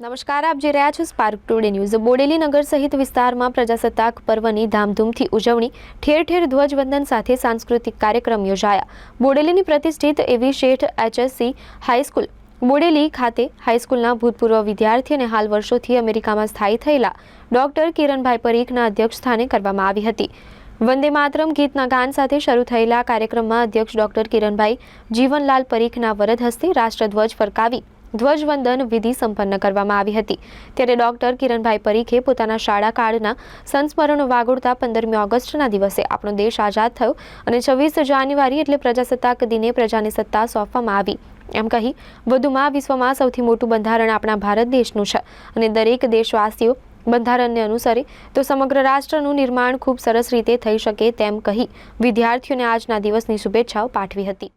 નમસ્કાર, આપ જે રહ્યા છો સ્પાર્ક ટુડે ન્યૂઝ બોડેલી નગર સહિત વિસ્તારમાં પ્રજાસત્તાક પર્વની ધામધૂમથી ઉજવણી, ઠેર ઠેર ધ્વજવંદન સાથે સાંસ્કૃતિક કાર્યક્રમ યોજાયા. બોડેલીની પ્રતિષ્ઠિત એવી શેઠ એચએસસી હાઈસ્કૂલ બોડેલી ખાતે હાઈસ્કૂલના ભૂતપૂર્વ વિદ્યાર્થી અને હાલ વર્ષોથી અમેરિકામાં સ્થાયી થયેલા ડોક્ટર કિરણભાઈ પરીખના અધ્યક્ષ સ્થાને કરવામાં આવી હતી. વંદે માતરમ ગીતના ગાન સાથે શરૂ થયેલા કાર્યક્રમમાં અધ્યક્ષ ડોક્ટર કિરણભાઈ જીવનલાલ પરીખના વરદ હસ્તે રાષ્ટ્રધ્વજ ફરકાવી ધ્વજવંદન વિધિ સંપન્ન કરવામાં આવી હતી. ત્યારે ડોક્ટર કિરણભાઈ પરીખે પોતાના શાળા કાળના સંસ્મરણો વાગોળતા પંદરમી ઓગસ્ટના દિવસે આપણો દેશ આઝાદ થયો અને છવ્વીસ જાન્યુઆરી એટલે પ્રજાસત્તાક દિને પ્રજાની સત્તા સોંપવામાં આવી. એમ કહી, વધુમાં વિશ્વમાં સૌથી મોટું બંધારણ આપણા ભારત દેશનું છે અને દરેક દેશવાસીઓ બંધારણને અનુસરે તો સમગ્ર રાષ્ટ્રનું નિર્માણ ખૂબ સરસ રીતે થઈ શકે તેમ કહી વિદ્યાર્થીઓને આજના દિવસની શુભેચ્છાઓ પાઠવી હતી.